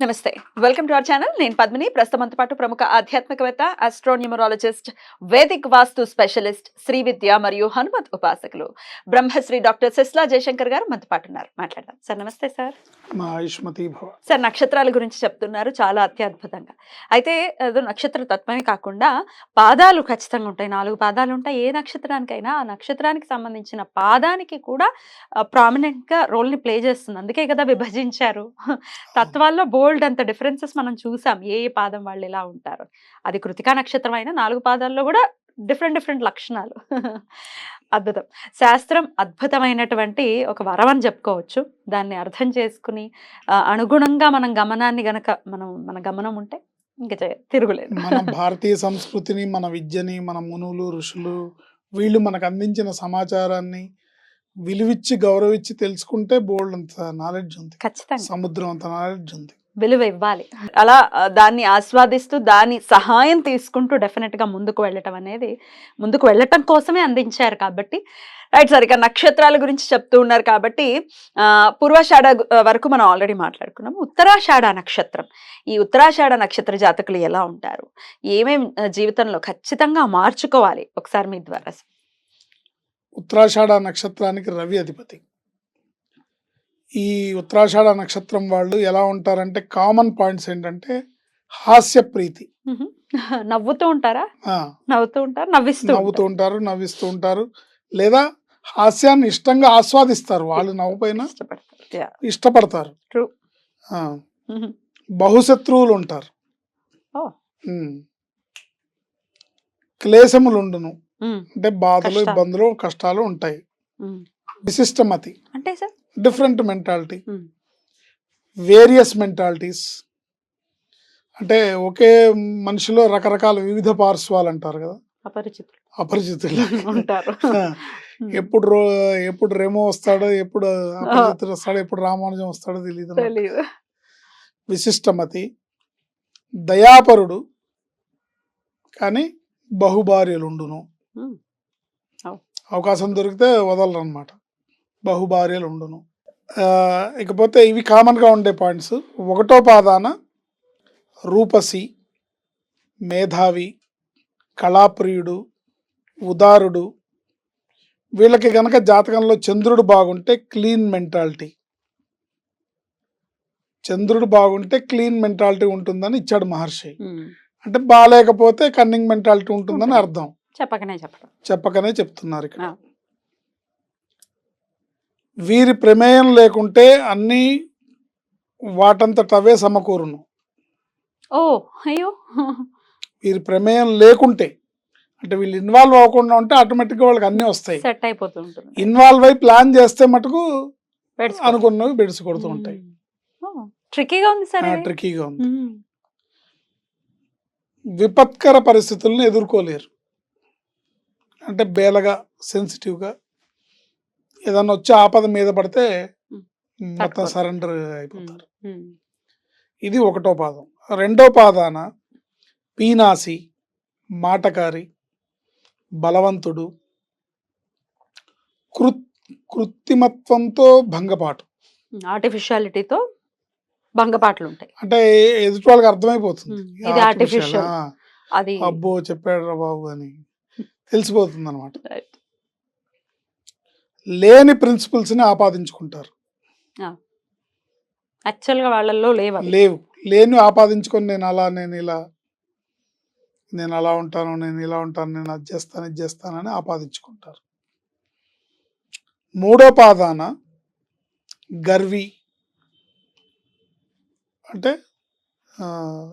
నమస్తే. Welcome to our channel నేను పద్మిని. ప్రస్తుతంతో పాటు ప్రముఖ ఆధ్యాత్మికవేత్త astronumerologist Vedic vastu specialist Shri Vidya మరియు హనుమత్ ఉపాసకులు బ్రహ్మశ్రీ డాక్టర్ సిస్లా జయశంకర్ గారు మనతో పాటు ఉన్నారు. మాట్లాడదాం. సార్ నమస్తే సార్. సార్ నక్షత్రాల గురించి చెప్తున్నారు. చాలా అత్యద్భుతంగా. అయితే ఏదో నక్షత్ర తత్వమే కాకుండా పాదాలు ఖచ్చితంగా ఉంటాయి. నాలుగు పాదాలు ఉంటాయి. ఏ నక్షత్రానికైనా ఆ నక్షత్రానికి సంబంధించిన పాదానికి కూడా ప్రామినెంట్గా రోల్ని ప్లే చేస్తుంది. అందుకే కదా విభజించారు. తత్వాల్లో బోల్డ్ అంత డిఫరెన్సెస్ మనం చూసాం. ఏ ఏ పాదం వాళ్ళు ఎలా ఉంటారు. అది కృతికా నక్షత్రం అయినా నాలుగు పాదాల్లో కూడా డిఫరెంట్ డిఫరెంట్ లక్షణాలు. అద్భుతం. శాస్త్రం అద్భుతమైనటువంటి ఒక వరం అని చెప్పుకోవచ్చు. దాన్ని అర్థం చేసుకుని అనుగుణంగా మనం గమనాన్ని గనక మనం మన గమనం ఉంటే ఇంకా తిరుగులేదు. మన భారతీయ సంస్కృతిని మన విద్యని మన మునులు ఋషులు వీళ్ళు మనకు అందించిన సమాచారాన్ని విలువిచ్చి గౌరవించి తెలుసుకుంటే బోల్డ్ అంత నాలెడ్జ్ ఉంది. ఖచ్చితంగా. సముద్రం అంత నాలెడ్జ్ ఉంది. విలువ ఇవ్వాలి. అలా దాన్ని ఆస్వాదిస్తూ దాని సహాయం తీసుకుంటూ డెఫినెట్గా ముందుకు వెళ్ళటం అనేది ముందుకు వెళ్ళటం కోసమే అందించారు కాబట్టి. రైట్ సార్ ఇక నక్షత్రాల గురించి చెప్తూ ఉన్నారు కాబట్టి పూర్వాషాఢ వరకు మనం ఆల్రెడీ మాట్లాడుకున్నాము. ఉత్తరాషాఢ నక్షత్రం. ఈ ఉత్తరాషాఢ నక్షత్ర జాతకులు ఎలా ఉంటారు? ఏమేం జీవితంలో ఖచ్చితంగా మార్చుకోవాలి? ఒకసారి మీ ద్వారా ఉత్తరాషాఢ నక్షత్రానికి రవి అధిపతి. ఈ ఉత్తరాషాఢ నక్షత్రం వాళ్ళు ఎలా ఉంటారంటే కామన్ పాయింట్స్ ఏంటంటే హాస్య ప్రీతి. నవ్వుతూ ఉంటారా? నవ్వుతూ ఉంటారు నవ్విస్తూ నవ్వుతూ ఉంటారు నవ్విస్తూ ఉంటారు. లేదా హాస్యాన్ని ఇష్టంగా ఆస్వాదిస్తారు వాళ్ళు నవ్వుపైన. ఇష్టపడతారు. బహుశత్రువులు ఉంటారు. క్లేశములు ఉండును అంటే బాధలు. ఇబ్బందులు కష్టాలు ఉంటాయి. విశిష్టమతి అంటే sir? Different mentality. Various mentalities అంటే ఒకే మనిషిలో రకరకాల వివిధ పార్శ్వాలు అంటారు కదా. అపరిచితులు. అపరిచితులు. ఉంటారు. ఆ, ఎప్పుడు రో ఎప్పుడు రెమో వస్తాడో ఎప్పుడు అపరిచితుడు వస్తాడో ఎప్పుడు రామానుజం వస్తాడో తెలియదు విశిష్టమతి దయాపరుడు కానీ బహుభార్యలుండును. Hmm. అవకాశం దొరికితే వదలరు అనమాట బహుభార్యలు ఉండును ఆ, ఇకపోతే ఇవి కామన్గా ఉండే పాయింట్స్. ఒకటో పాదాన రూపసి మేధావి కళాప్రియుడు ఉదారుడు. వీళ్ళకి గనక జాతకంలో చంద్రుడు బాగుంటే క్లీన్ మెంటాలిటీ. చంద్రుడు బాగుంటే క్లీన్ మెంటాలిటీ ఉంటుందని ఇచ్చాడు మహర్షి. అంటే బాగాలేకపోతే కన్నింగ్ మెంటాలిటీ ఉంటుందని ఉంటుంది. అర్థం. చెప్పకనే చెప్పడం చెప్పకనే చెప్తున్నారు ఇక్కడ. వీరి ప్రమేయం లేకుంటే అన్ని వాటంతట అవే సమకూరును. ఓ అయ్యో. వీరి ప్రమేయం లేకుంటే అంటే వీళ్ళు ఇన్వాల్వ్ అవ్వకుండా ఉంటే ఆటోమేటిక్గా వాళ్ళకి అన్నీ వస్తాయి. సెట్ అయిపోతూ ఉంటుంది. ఇన్వాల్వ్ అయి ప్లాన్ చేస్తే మటుకు. అనుకున్నవి బెడిసి కొడుతూ ఉంటాయి. ట్రిక్కీగా ఉంది సార్. ట్రికీగా ఉంది. విపత్కర పరిస్థితులను ఎదుర్కోలేరు. అంటే బేలగా సెన్సిటివ్గా ఏదన్నా వచ్చి ఆపద మీద పడితే. మొత్తం. సరెండర్. అయిపోతారు. ఇది ఒకటో పాదం రెండో పాదాన పీనాసి మాటకారి బలవంతుడు కృ కృత్రిమత్వంతో భంగపాటు ఆర్టిఫిషియాలిటీతో భంగపాట్లు ఉంటాయి అంటే ఎదుటి వాళ్ళకి అర్థమైపోతుంది మ్. ఈ ఇది artificial, artificial. ఆ, అది అబ్బో చెప్పాడు రా బాబు అని తెలిసిపోతుంది అనమాట. లేని ప్రిన్సిపల్స్ని ఆపాదించుకుంటారు. యాక్చువల్గా వాళ్ళల్లో లేవు. లేవు. లేని ఆపాదించుకొని నేను అలా నేను ఇలా నేను అలా ఉంటాను నేను ఇలా ఉంటాను నేను అది చేస్తాను ఇది చేస్తానని ఆపాదించుకుంటారు. మూడో పాదాన గర్వి అంటే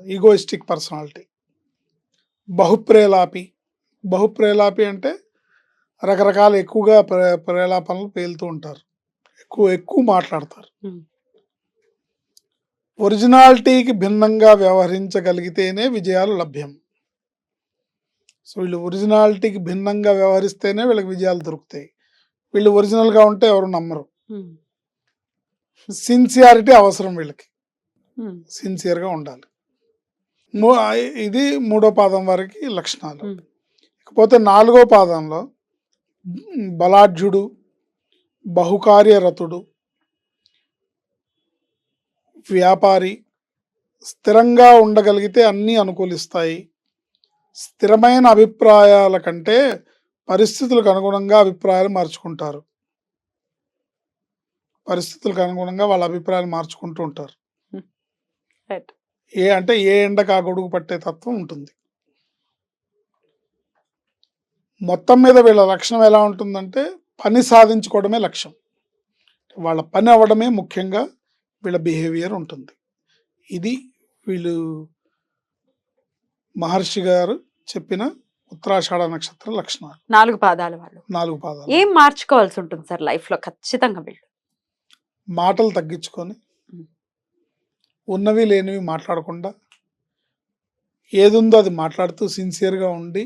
ఈగోయిస్టిక్ పర్సనాలిటీ బహుప్రేలాపి. బహుప్రేలాపి అంటే రకరకాల ఎక్కువగా ప్రే ప్రేలాపనలు పేలుతూ ఉంటారు ఎక్కువ ఎక్కువ మాట్లాడతారు. ఒరిజినాలిటీకి భిన్నంగా వ్యవహరించగలిగితేనే విజయాలు లభ్యం సో వీళ్ళు ఒరిజినాలిటీకి భిన్నంగా వ్యవహరిస్తేనే వీళ్ళకి విజయాలు దొరుకుతాయి వీళ్ళు ఒరిజినల్గా ఉంటే ఎవరు నమ్మరు. సిన్సియారిటీ అవసరం వీళ్ళకి. సిన్సియర్గా ఉండాలి ఇది మూడో పాదం వరకు లక్షణాలు. ఇకపోతే నాలుగో పాదంలో బలాఢ్యుడు బహుకార్యరతుడు వ్యాపారి స్థిరంగా ఉండగలిగితే అన్నీ అనుకూలిస్తాయి. స్థిరమైన అభిప్రాయాల కంటే పరిస్థితులకు అనుగుణంగా అభిప్రాయాలు మార్చుకుంటారు. పరిస్థితులకు అనుగుణంగా వాళ్ళ అభిప్రాయాలు మార్చుకుంటూ ఉంటారు. రైట్ ఏ అంటే ఏ ఎండకు ఆ గొడుగు పట్టే తత్వం ఉంటుంది. మొత్తం మీద వీళ్ళ లక్షణం ఎలా ఉంటుందంటే పని సాధించుకోవడమే లక్ష్యం. వాళ్ళ పని అవ్వడమే ముఖ్యంగా వీళ్ళ బిహేవియర్ ఉంటుంది. ఇది వీళ్ళు మహర్షి గారు చెప్పిన ఉత్తరాషాఢ నక్షత్ర లక్షణాలు. నాలుగు పాదాలు వాళ్ళు. నాలుగు పాదాలు. ఏం మార్చుకోవాల్సి ఉంటుంది సార్ లైఫ్లో ఖచ్చితంగా వీళ్ళు. మాటలు తగ్గించుకొని. ఉన్నవి లేనివి మాట్లాడకుండా ఏదుందో అది మాట్లాడుతూ సిన్సియర్గా ఉండి.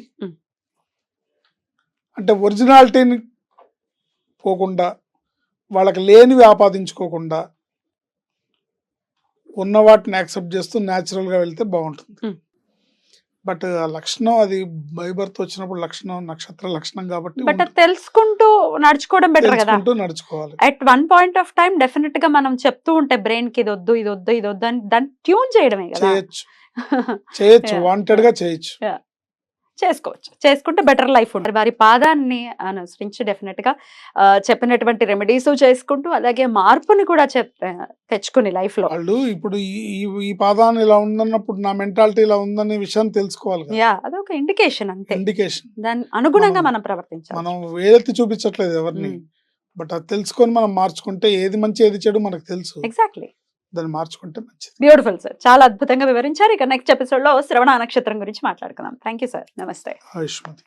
అంటే ఒరిజినాలిటీని పోకుండా వాళ్ళకి లేనివి ఆపాదించుకోకుండా ఉన్న వాటిని యాక్సెప్ట్ చేస్తూ న్యాచురల్గా వెళ్తే బాగుంటుంది. బట్ ఆ లక్షణం అది బైబర్త్ వచ్చినప్పుడు లక్షణం నక్షత్ర లక్షణం కాబట్టి బట్ తెలుసుకుంటూ నడుచుకోవడం బెటర్ కదా? నడుచుకోవాలి. At one point of time డెఫినెట్గా మనం చెప్తూ ఉంటే బ్రెయిన్కి ఇది వద్దు ఇది వద్దు ఇది వద్దు అని దాన్ని ట్యూన్ చేయడమే కదా? చేయొచ్చు. చేయొచ్చు. వాంటెడ్గా చేయొచ్చు. చేసుకోవచ్చు. చేసుకుంటే బెటర్ లైఫ్ ఉంటుంది. వారి పాదాన్ని అనుసరించి డెఫినెట్గా ఆ, చెప్పినటువంటి రెమెడీస్ చేసుకుంటూ అలాగే మార్పుని కూడా తెచ్చుకుని లైఫ్లో. వాళ్ళు ఇప్పుడు ఈ పాదాన్ని ఇలా ఉందన్నప్పుడు నా మెంటాలిటీ ఇలా ఉందనే విషయం తెలుసుకోవాలి యా అదొక ఇండికేషన్ అంతే. ఇండికేషన్ దాని అనుగుణంగా మనం- మనం ప్రవర్తించాలి. మనం వేలెత్తి చూపించట్లేదు ఎవరిని. బట్ అది తెలుసుకొని మనం మార్చుకుంటే ఏది మంచి ఏది చెడు మనకు తెలుసు. ఎగ్జాక్ట్లీ దాన్ని మార్చుకుంటే మంచిది. బ్యూటిఫుల్ సార్ చాలా అద్భుతంగా వివరించారు. ఇక నెక్స్ట్ ఎపిసోడ్లో శ్రవణ నక్షత్రం గురించి మాట్లాడుకుందాం. థ్యాంక్ యూ సార్ నమస్తే. ఆయుష్మతి